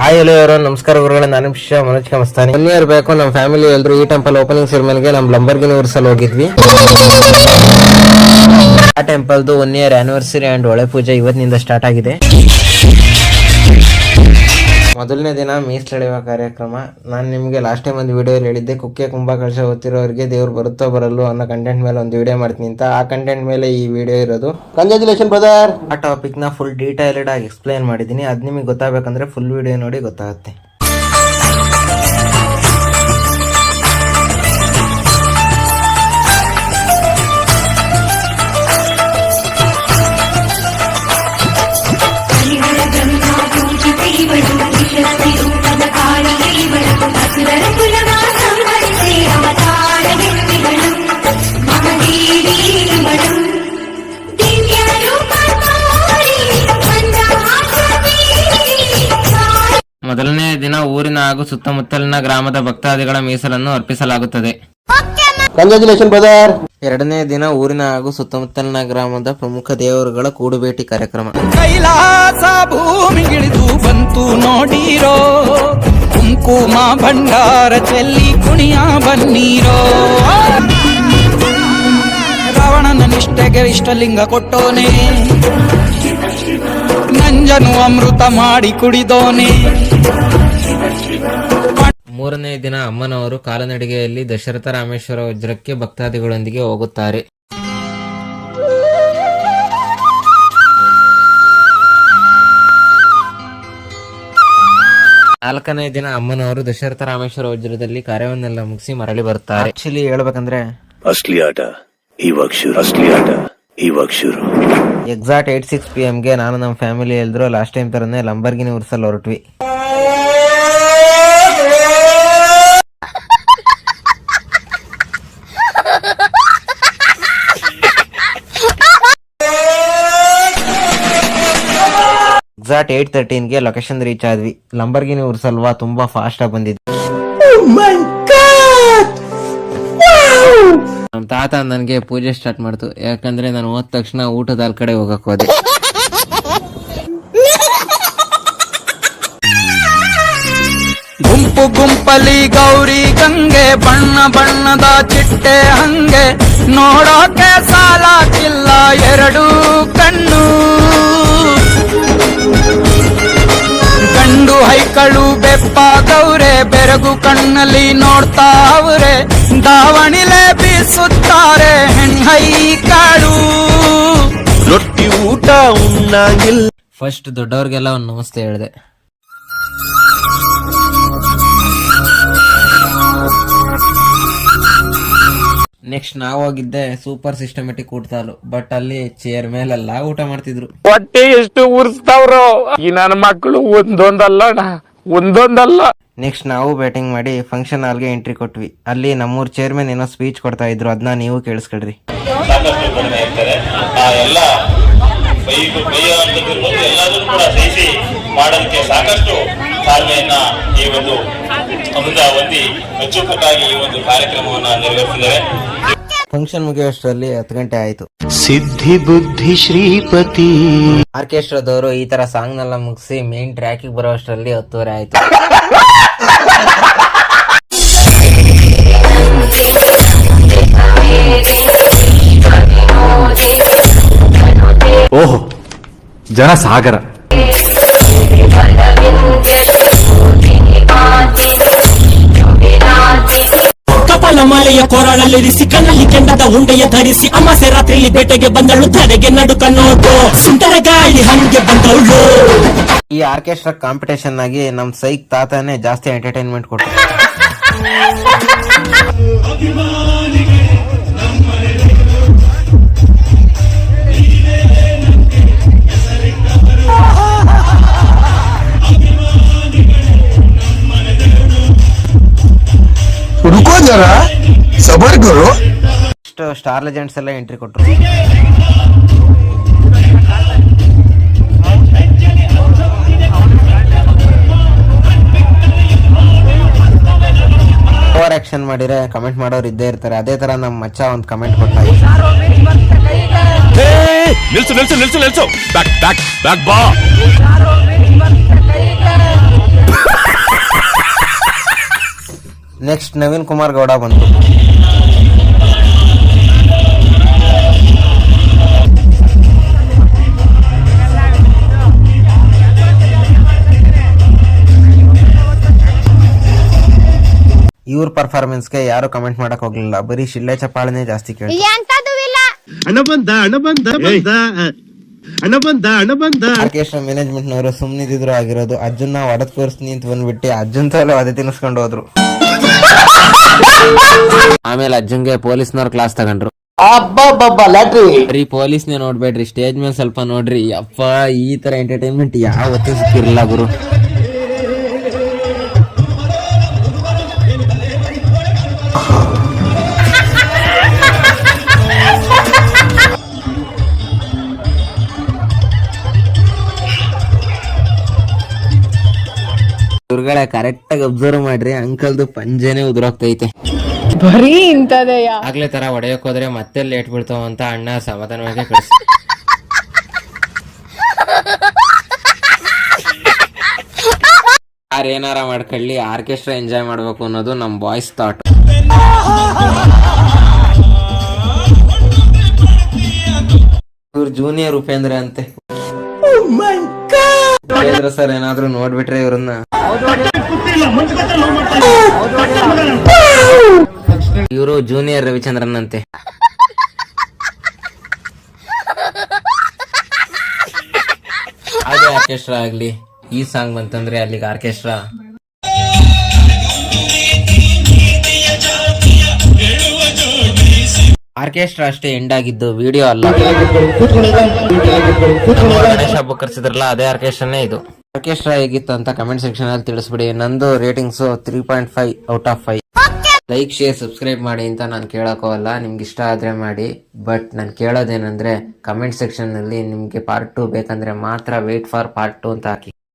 Hi hello ಯಾರು ನಮಸ್ಕಾರ, ಗುರುಗಳೇ. ನಾನು ಶಿಷ್ಯ ಮನೋಜ್ ಕಮಸ್ತಾನಿ. ಒನ್ ಇಯರ್ ಬೇಕು ನಮ್ಮ ಫ್ಯಾಮಿಲಿ ಎಲ್ಲರೂ ಈ ಟೆಂಪಲ್ ಓಪನಿಂಗ್ ಸೆರೆಮನಿಗೆ ನಮ್ಮ ಲಂಬರ್ಗಿನ ಊರ್ಸಲ್ಲಿ ಹೋಗಿದ್ವಿ. ಆ ಟೆಂಪಲ್ದು ಒನ್ ಇಯರ್ ಆನಿವರ್ಸರಿ ಅಂಡ್ ಒಳೆ ಪೂಜೆ ಇವತ್ತಿನಿಂದ ಸ್ಟಾರ್ಟ್ ಆಗಿದೆ. ಮೊದಲನೇ ದಿನ ಮೀಸಲಿಡುವ ಕಾರ್ಯಕ್ರಮ. ನಾನು ನಿಮಗೆ ಲಾಸ್ಟ್ ಟೈಮ್ ಒಂದು ವೀಡಿಯೋಲಿ ಹೇಳಿದ್ದೆ ಕುಕ್ಕೆ ಕುಂಭಕಳಶ ಓದ್ತಿರೋರಿಗೆ ದೇವ್ರು ಬರುತ್ತೋ ಬರಲ್ಲೋ ಅನ್ನೋ ಕಂಟೆಂಟ್ ಮೇಲೆ ಒಂದು ವಿಡಿಯೋ ಮಾಡ್ತೀನಿ ಅಂತ. ಆ ಕಂಟೆಂಟ್ ಮೇಲೆ ಈ ವಿಡಿಯೋ ಇರೋದು. ಕಂಗ್ರ್ಯಾಚುಲೇಷನ್ ಬ್ರದರ್ ಆ ಟಾಪಿಕ್ನ ಫುಲ್ ಡೀಟೈಲ್ಡ್ ಆಗಿ ಎಕ್ಸ್ಪ್ಲೈನ್ ಮಾಡಿದ್ದೀನಿ. ಅದು ನಿಮಗೆ ಗೊತ್ತಾಗಬೇಕಂದ್ರೆ ಫುಲ್ ವಿಡಿಯೋ ನೋಡಿ ಗೊತ್ತಾಗುತ್ತೆ. ಮೊದಲನೇ ದಿನ ಊರಿನ ಹಾಗೂ ಸುತ್ತಮುತ್ತಲಿನ ಗ್ರಾಮದ ಭಕ್ತಾದಿಗಳ ಮೀಸಲನ್ನು ಅರ್ಪಿಸಲಾಗುತ್ತದೆ. ಎರಡನೇ ದಿನ ಊರಿನ ಹಾಗೂ ಸುತ್ತಮುತ್ತಲಿನ ಗ್ರಾಮದ ಪ್ರಮುಖ ದೇವರುಗಳ ಕೂಡುಬೇಟಿ ಕಾರ್ಯಕ್ರಮ. ಕೈಲಾಸ ಭೂಮಿಗಿಳಿದು ಬಂತು ನೋಡಿರೋ ಕುಂಕುಮ ಭಂಡಾರ ಚೆಲ್ಲಿ ಕುಣಿಯ ಬನ್ನೀರೋ. ರಾವಣನ ನಿಷ್ಠೆಗೆ ಇಷ್ಟಲಿಂಗ ಕೊಟ್ಟೋನೆ ನಂಜನು ಅಮೃತ ಮಾಡಿ ಕುಡಿದೋನೆ. ಮೂರನೇ ದಿನ ಅಮ್ಮನವರು ಕಾಲನಡಿಗೆಯಲ್ಲಿ ದಶರಥ ರಾಮೇಶ್ವರ ವಜ್ರಕ್ಕೆ ಭಕ್ತಾದಿಗಳೊಂದಿಗೆ ಹೋಗುತ್ತಾರೆ. ನಾಲ್ಕನೇ ದಿನ ಅಮ್ಮನವರು ದಶರಥ ರಾಮೇಶ್ವರ ವಜ್ರದಲ್ಲಿ ಕಾರ್ಯವನ್ನೆಲ್ಲ ಮುಗಿಸಿ ಮರಳಿ ಬರುತ್ತಾರೆ ಆಕ್ಚುಲಿ ಹೇಳ್ಬೇಕಂದ್ರೆ ಅಸ್ಲಿ ಆಟ ಇವಾಗ ಶುರು ಅಸ್ಲಿ ಆಟ ಇವಾಗ ಶುರು ಎಕ್ಸಾಕ್ಟ್ ಏಟ್ ಸಿಕ್ಸ್ ಪಿ ಎಂಗೆ ನಾನು ನಮ್ಮ ಫ್ಯಾಮಿಲಿ ಎಲ್ದ್ರು ಲಾಸ್ಟ್ ಟೈಮ್ ತರನೇ ಲಂಬರ್ಗಿನಿ ಉರ್ಸಲ್ ಹೊರಟ್ವಿ. ಎಕ್ಸಾಕ್ಟ್ ಏಟ್ ತರ್ಟೀನ್ಗೆ ಲೊಕೇಶನ್ ರೀಚ್ ಆದ್ವಿ. ಲಂಬರ್ಗಿನಿ ಉರ್ಸಲ್ವಾ ತುಂಬಾ ಫಾಸ್ಟ್ ಆಗಿ ಬಂದಿದ್ವಿ ನಮ್ಮ ತಾತ ನನಗೆ ಪೂಜೆ ಸ್ಟಾರ್ಟ್ ಮಾಡ್ತು. ಯಾಕಂದ್ರೆ ನಾನು ಹೋದ ತಕ್ಷಣ ಊಟದ ಅಲ್ ಕಡೆ ಹೋಗಕ್ ಹೋದೆ. ಗುಂಪು ಗುಂಪಲಿ ಗೌರಿ ಗಂಗೆ ಬಣ್ಣ ಬಣ್ಣದ ಚಿಟ್ಟೆ ಹಂಗೆ. ನೋಡೋಕೆ ಸಾಲಾಕಿಲ್ಲ ಎರಡು ಕಣ್ಣು. ಬೆಪ್ಪ ಬೆಪ್ಪಾದವ್ರೆ ಬೆರಗು ಕಣ್ಣಲ್ಲಿ ನೋಡ್ತಾ ಅವ್ರೆ. ದಾವಣಿಲೆ ಬೀಸುತ್ತಾರೆ ಹೆಣ್ಹೈಕಳು. ರೊಟ್ಟಿ ಊಟ ಉಣ್ಣಾಗಿಲ್ಲ ಫಸ್ಟ್ ದೊಡ್ಡವ್ರಿಗೆಲ್ಲ ಒಂದು ನಮಸ್ತೆ ಹೇಳಿದೆ. ನೆಕ್ಸ್ಟ್ ನಾವು ಹೋಗಿದ್ದೆ ಸೂಪರ್ ಸಿಸ್ಟಮೆಟಿಕ್ ಊಟ ಬಟ್ ಅಲ್ಲಿ ಚೇರ್ ಮೇಲೆಲ್ಲ ಊಟ ಮಾಡ್ತಿದ್ರು. ಹೊಟ್ಟೆ ಎಷ್ಟು ಉರ್ಸ್ತಾವ್ರು? ಈ ನನ್ನ ಮಕ್ಕಳು ಒಂದೊಂದಲ್ಲ ಒಂದೊಂದಲ್ಲ. ನೆಕ್ಸ್ಟ್ ನಾವು ಬ್ಯಾಟಿಂಗ್ ಮಾಡಿ ಫಂಕ್ಷನ್ ಹಾಲ್ಗೆ ಎಂಟ್ರಿ ಕೊಟ್ವಿ. ಅಲ್ಲಿ ನಮ್ಮೂರ್ ಚೇರ್ಮನ್ ಏನೋ ಸ್ಪೀಚ್ ಕೊಡ್ತಾ ಇದ್ರು ಅದನ್ನ ನೀವು ಕೇಳಿಸ್ಕೊಳ್ರಿ. ಕೂಡ ಮಾಡೋದಕ್ಕೆ ಸಾಕಷ್ಟು ತಾಳ್ಮೆಯನ್ನ ಈ ಒಂದು ಅಮೃತ ವಂದಿ ಅಚ್ಚುಕಟ್ಟಾಗಿ ಈ ಒಂದು ಕಾರ್ಯಕ್ರಮವನ್ನ ನೆರವೇರಿಸಿದ್ದಾರೆ. ಫಂಕ್ಷನ್ ಮುಗಿಯೋಷ್ಟರಲ್ಲಿ ಹತ್ತು ಗಂಟೆ ಆಯ್ತು. ಸಿದ್ಧಿ ಬುದ್ಧಿ ಶ್ರೀಪತಿ. ಆರ್ಕೆಸ್ಟ್ರಾದವರು ಈ ತರ ಸಾಂಗ್ ನೆಲ್ಲ ಮುಗಿಸಿ ಮೇನ್ ಟ್ರ್ಯಾಕಿಗೆ ಬರುವಷ್ಟರಲ್ಲಿ ಹತ್ತುವರೆ ಆಯ್ತು. ಓಹೋ ಜನ ಸಾಗರ. ಮಾಲೆಯ ಕೊರಳಲ್ಲಿರಿಸಿ ಕಣ್ಣಲ್ಲಿ ಕೆಂಡದ ಉಂಡೆಯ ಧರಿಸಿ ಅಮಾಸೆ ರಾತ್ರಿಯಲ್ಲಿ ಬೇಟೆಗೆ ಬಂದಳು ಧರೆಗೆ ನಡುಕ ನೋಡು. ಸುಂದರ ಗಾಳಿ ಹಂಗೆ ಬಂದವಳು ಈ ಆರ್ಕೆಸ್ಟ್ರಾ ಕಾಂಪಿಟೇಷನ್ ಆಗಿ ನಮ್ ಸೈಕ್ ತಾತನೇ ಜಾಸ್ತಿ ಎಂಟರ್ಟೈನ್ಮೆಂಟ್ ಕೊಟ್ಟರು ಸರ ಸಬರ್ಗರು? ಇಷ್ಟು ಸ್ಟಾರ್ ಲೆಜೆಂಡ್ಸ್ ಎಲ್ಲ ಎಂಟ್ರಿ ಕೊಟ್ಟರು ಓವರ್ ಆಕ್ಷನ್ ಮಾಡಿದ್ರೆ ಕಮೆಂಟ್ ಮಾಡೋರು ಇದ್ದೇ ಇರ್ತಾರೆ. ಅದೇ ತರ ನಮ್ಮ ಮಚ್ಚ ಒಂದು ಕಮೆಂಟ್ ಕೊಟ್ಟ ನಿಲ್ಸು ನಿಲ್ಸು ನಿಲ್ಸು ನಿಲ್ಸು. ಬ್ಯಾಕ್ ಬ್ಯಾಕ್ ಬ್ಯಾಕ್ ಬಾ. ನೆಕ್ಸ್ಟ್ ನವೀನ್ ಕುಮಾರ್ ಗೌಡ ಬಂತು. ಇವ್ರ ಪರ್ಫಾರ್ಮೆನ್ಸ್ಗೆ ಯಾರು ಕಮೆಂಟ್ ಮಾಡಕ್ ಹೋಗ್ಲಿಲ್ಲ. ಬರೀ ಶಿಳ್ಳೆ ಚಪ್ಪಾಳನೆ ಜಾಸ್ತಿ ಕೇಳಿ ಮ್ಯಾನೇಜ್ಮೆಂಟ್ ನವರು ಸುಮ್ಮನಿದ್ರು ಆಗಿರೋದು. ಅಜ್ಜನ್ನ ಒಡದ್ ಕೋರ್ಸ್ ಅಂತ ಬಂದ್ಬಿಟ್ಟು ಅಜ್ಜನ್ ತಲೆ ಅದೇ ತಿನ್ಸ್ಕೊಂಡು ಹೋದ್ರು. ಆಮೇಲೆ ಅಜ್ಜಂಗೆ ಪೊಲೀಸ್ನವ್ರು ಕ್ಲಾಸ್ ತಗೊಂಡ್ರು. ಬರೀ ಪೊಲೀಸ್ನೇ ನೋಡ್ಬೇಡ್ರಿ ಸ್ಟೇಜ್ ಮೇಲೆ ಸ್ವಲ್ಪ ನೋಡ್ರಿ ಅಪ್ಪ ಈ ತರ ಎಂಟರ್ಟೈನ್ಮೆಂಟ್ ಯಾವತ್ತೂ ಸಿಕ್ಕಿರಲಿಲ್ಲ ಗುರು. ಕರೆಕ್ಟ್ ಆಗಿ ಅಬ್ಸರ್ವ್ ಮಾಡ್ರಿ ಅಂಕಲ್ದು ಪಂಜೆನೆ ಉದುರೋಗ್ತೈತೆ. ಬರೀ ಇಂಥದೆಯ? ಆಗ್ಲೇ ತರ ಹೊಡೆಯಕ್ ಹೋದ್ರೆ ಮತ್ತೆ ಲೇಟ್ ಬೀಳ್ತಾವ ಅಂತ ಅಣ್ಣ ಸಮಾಧಾನವಾಗಿ ಕಳಿಸ್ ಯಾರು ಏನಾರ ಮಾಡ್ಕೊಳ್ಳಿ ಆರ್ಕೆಸ್ಟ್ರಾ ಎಂಜಾಯ್ ಮಾಡ್ಬೇಕು ಅನ್ನೋದು ನಮ್ ಬಾಯ್ಸ್ ಥಾಟ್ ಇವ್ರು ಜೂನಿಯರ್ ಉಪೇಂದ್ರ ಅಂತೆ. ಉಪೇಂದ್ರ ಸರ್ ಏನಾದ್ರು ನೋಡ್ಬಿಟ್ರೆ ಇವ್ರನ್ನ. ಇವರು ಜೂನಿಯರ್ ರವಿಚಂದ್ರನ್ ಅಂತೆ ಅದೇ ಆರ್ಕೆಸ್ಟ್ರಾ ಆಗ್ಲಿ, ಈ ಸಾಂಗ್ ಬಂತಂದ್ರೆ ಅಲ್ಲಿಗೆ ಆರ್ಕೆಸ್ಟ್ರಾ ಆರ್ಕೆಸ್ಟ್ರಾ ಅಷ್ಟೇ ಎಂಡ್ ಆಗಿದ್ದು ವಿಡಿಯೋ ಅಲ್ಲ. ಗಣೇಶ ಹಬ್ಬ ಕರ್ಸಿದ್ರಲ್ಲ, ಅದೇ ಆರ್ಕೆಸ್ಟ್ರಾನೇ ಇದು. ಆರ್ಕೆಸ್ಟ್ರಾ ಹೇಗಿತ್ತು ಅಂತ ಕಮೆಂಟ್ ಸೆಕ್ಷನ್ ಅಲ್ಲಿ ತಿಳಿಸ್ಬಿಡಿ. ನಂದು ratings three point five out of five like share subscribe ಮಾಡಿ ಅಂತ ನಾನು ಕೇಳೋಕೋಲ್ಲ ನಿಮ್ಗೆ ಇಷ್ಟ ಆದರೆ ಮಾಡಿ. ಬಟ್ ನಾನು ಕೇಳೋದೇನೆಂದರೆ ಕಮೆಂಟ್ ಸೆಕ್ಷನ್ನಲ್ಲಿ ನಿಮಗೆ ಪಾರ್ಟ್ ಟು ಬೇಕಂದರೆ ಮಾತ್ರ ವೇಟ್ ಫಾರ್ ಪಾರ್ಟ್ ಟು ಅಂತ ಹಾಕಿ.